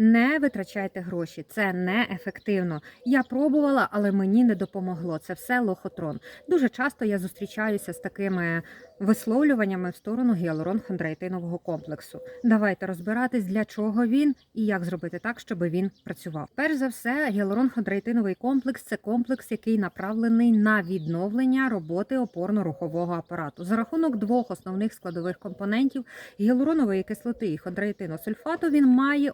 Не витрачайте гроші, це неефективно. Я пробувала, але мені не допомогло. Це все лохотрон. Дуже часто я зустрічаюся з такими висловлюваннями в сторону гіалурон-хондроїтинового комплексу. Давайте розбиратись, для чого він і як зробити так, щоб він працював. Перш за все, гіалурон-хондроїтиновий комплекс це комплекс, який направлений на відновлення роботи опорно-рухового апарату за рахунок двох основних складових компонентів гіалуронової кислоти і хондроїтиносульфату. Він має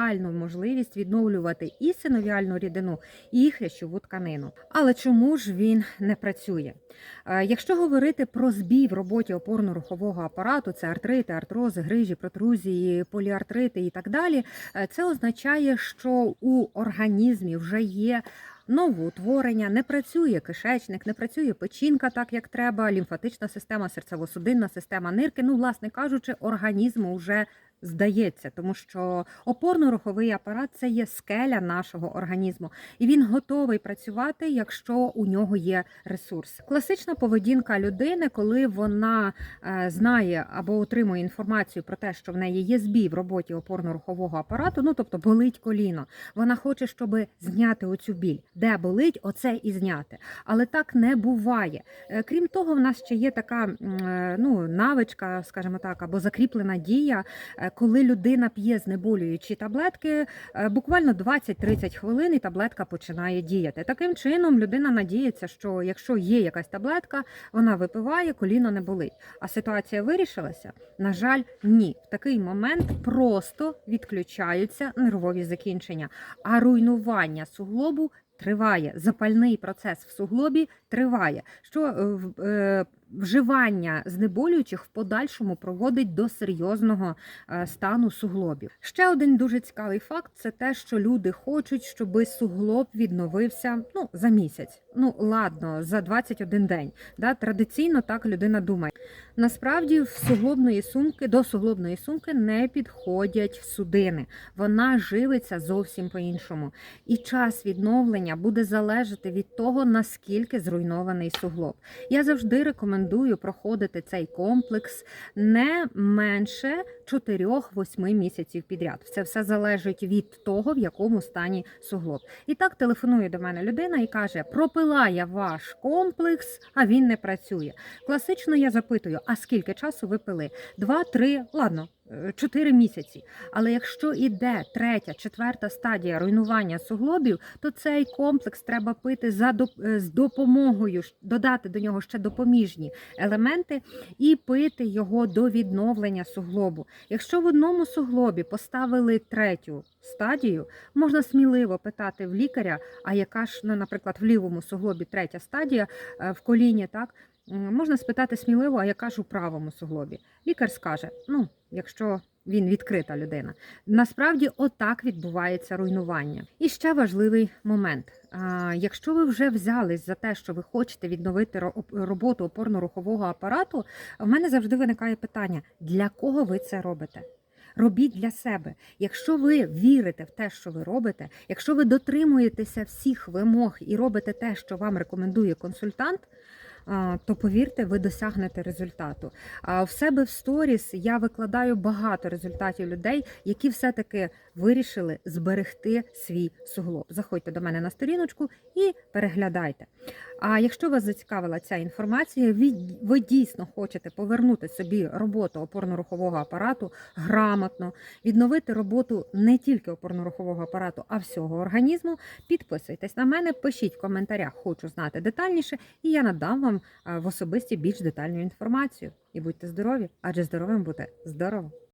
унікальну можливість відновлювати і синовіальну рідину, і хрящову тканину. Але чому ж він не працює? Е, Якщо говорити про збій в роботі опорно-рухового апарату, це артрити, артрози, грижі, протрузії, поліартрити і так далі, е, це означає, що у організмі вже є новоутворення, не працює кишечник, не працює печінка так, як треба, лімфатична система, серцево-судинна система нирки. Ну, власне кажучи, організму вже здається, тому що опорно-руховий апарат це є скеля нашого організму, і він готовий працювати, якщо у нього є ресурс. Класична поведінка людини, коли вона е, знає або отримує інформацію про те, що в неї є збій в роботі опорно-рухового апарату, ну тобто болить коліно. Вона хоче, щоб зняти оцю біль, де болить, оце і зняти. Але так не буває. Е, Крім того, в нас ще є така е, ну, навичка, скажімо так, або закріплена дія, коли людина п'є знеболюючі таблетки, е, буквально 20-30 хвилин і таблетка починає діяти. Таким чином, людина надіється, що якщо є якась таблетка, вона випиває, коліно не болить. А ситуація вирішилася? На жаль, ні. В такий момент просто відключаються нервові закінчення, а руйнування суглобу. Триває запальний процес в суглобі триває, що е, е, вживання знеболюючих в подальшому проводить до серйозного е, стану суглобів. Ще один дуже цікавий факт це те, що люди хочуть, щоб суглоб відновився ну за місяць. Ну ладно, за 21 день. Да? Традиційно так людина думає. Насправді, в суглобної сумки до суглобної сумки не підходять судини. Вона живиться зовсім по-іншому. І час відновлення буде залежати від того, наскільки зруйнований суглоб. Я завжди рекомендую проходити цей комплекс не менше 4-8 місяців підряд. Це все залежить від того, в якому стані суглоб. І так телефонує до мене людина і каже: пропила я ваш комплекс, а він не працює. Класично я запитую: а скільки часу ви пили? Два-три, ладно. Чотири місяці. Але якщо іде третя, четверта стадія руйнування суглобів, то цей комплекс треба пити за е, з допомогою, додати до нього ще допоміжні елементи і пити його до відновлення суглобу. Якщо в одному суглобі поставили третю стадію, можна сміливо питати в лікаря, а яка ж, ну, наприклад, в лівому суглобі третя стадія е, в коліні, так можна спитати сміливо, а яка ж у правому суглобі. Лікар скаже: ну, якщо він відкрита людина. Насправді, отак відбувається руйнування. І ще важливий момент. Якщо ви вже взялись за те, що ви хочете відновити роботу опорно-рухового апарату, в мене завжди виникає питання: для кого ви це робите? Робіть для себе. Якщо ви вірите в те, що ви робите, якщо ви дотримуєтеся всіх вимог і робите те, що вам рекомендує консультант, то повірте, ви досягнете результату. А в себе в сторіс я викладаю багато результатів людей, які все-таки вирішили зберегти свій суглоб. Заходьте до мене на сторіночку і переглядайте. А якщо вас зацікавила ця інформація, ви, ви дійсно хочете повернути собі роботу опорно-рухового апарату грамотно, відновити роботу не тільки опорно-рухового апарату, а всього організму. Підписуйтесь на мене, пишіть в коментарях, хочу знати детальніше, і я надам вам в особисті більш детальну інформацію. І будьте здорові, адже здоровим буде здорово.